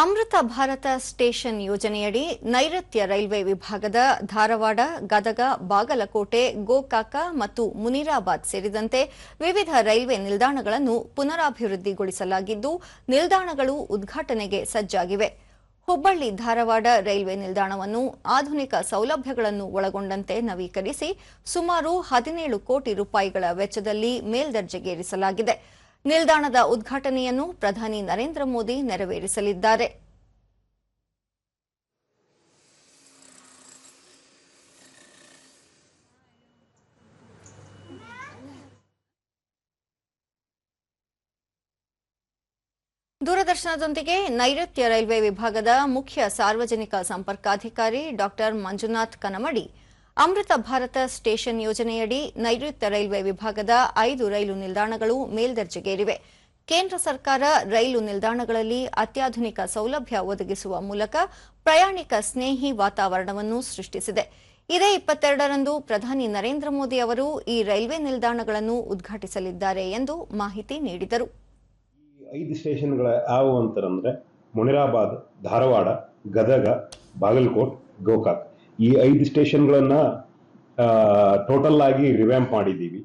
ಅಮೃತ Bharat station ಯೋಜನೆಯಡಿ ನೈಋತ್ಯ railway ವಿಭಾಗದ ಧಾರವಾಡ, ಗದಗ, ಬಾಗಲಕೋಟೆ, ಗೋಕಾಕ ಮತ್ತು ಮುನಿರಾಬಾದ್ ಸೇರಿದಂತೆ ವಿವಿಧ ರೈಲ್ವೆ ನಿಲ್ದಾಣಗಳನ್ನು ಪುನರಾಭಿವೃದ್ಧಿಗೊಳಿಸಲಾಗಿದ್ದು, ನಿಲ್ದಾಣಗಳು ಉದ್ಘಾಟನೆಗೆ ಸಜ್ಜಾಗಿವೆ. ಹುಬ್ಬಳ್ಳಿ, ಧಾರವಾಡ ರೈಲ್ವೆ ನಿಲ್ದಾಣವನ್ನು ಆಧುನಿಕ ಸೌಲಭ್ಯಗಳನ್ನು ಒಳಗೊಂಡಂತೆ ನವೀಕರಿಸಿ, ಸುಮಾರು ಹದಿನೇಳು ಕೋಟಿ ರೂಪಾಯಿಗಳ ವೆಚ್ಚದಲ್ಲಿ ಮೇಲ್ದರ್ಜೆಗೇರಿಸಲಾಗಿದೆ. ನಿಲ್ದಾಣದ ಉದ್ಘಾಟನೆಯನ್ನು ಪ್ರಧಾನಿ ನರೇಂದ್ರ ಮೋದಿ ನೆರವೇರಿಸಲಿದ್ದಾರೆ. ದೂರದರ್ಶನದೊಂದಿಗೆ ನೈಋತ್ಯ ರೈಲ್ವೆ ವಿಭಾಗದ ಮುಖ್ಯ ಸಾರ್ವಜನಿಕ ಸಂಪರ್ಕಾಧಿಕಾರಿ ಡಾಕ್ಟರ್ ಮಂಜುನಾಥ್ ಕನಮಡಿ ಅಮೃತ ಭಾರತ ಸ್ಟೇಷನ್ ಯೋಜನೆಯಡಿ ನೈಋತ್ಯ ರೈಲ್ವೆ ವಿಭಾಗದ ಐದು ರೈಲು ನಿಲ್ದಾಣಗಳು ಮೇಲ್ದರ್ಜೆಗೇರಿವೆ. ಕೇಂದ್ರ ಸರ್ಕಾರ ರೈಲು ನಿಲ್ದಾಣಗಳಲ್ಲಿ ಅತ್ಯಾಧುನಿಕ ಸೌಲಭ್ಯ ಒದಗಿಸುವ ಮೂಲಕ ಪ್ರಯಾಣಿಕ ಸ್ನೇಹಿ ವಾತಾವರಣವನ್ನು ಸೃಷ್ಟಿಸಿದೆ. ಇದೇ ಇಪ್ಪತ್ತೆರಡರಂದು ಪ್ರಧಾನಿ ನರೇಂದ್ರ ಮೋದಿ ಅವರು ಈ ರೈಲ್ವೆ ನಿಲ್ದಾಣಗಳನ್ನು ಉದ್ಘಾಟಿಸಲಿದ್ದಾರೆ ಎಂದು ಮಾಹಿತಿ ನೀಡಿದರು. ಐದು ಸ್ಟೇಷನ್ಗಳ ಯಾವುವು ಅಂತಂದರೆ ಮುನಿರಾಬಾದ್, ಧಾರವಾಡ, ಗದಗ, ಬಾಗಲಕೋಟ್, ಗೋಕಾಕ್. ಈ ಐದು ಸ್ಟೇಷನ್ಗಳನ್ನು ಟೋಟಲ್ ಆಗಿ ರಿವ್ಯಾಂಪ್ ಮಾಡಿದ್ದೀವಿ.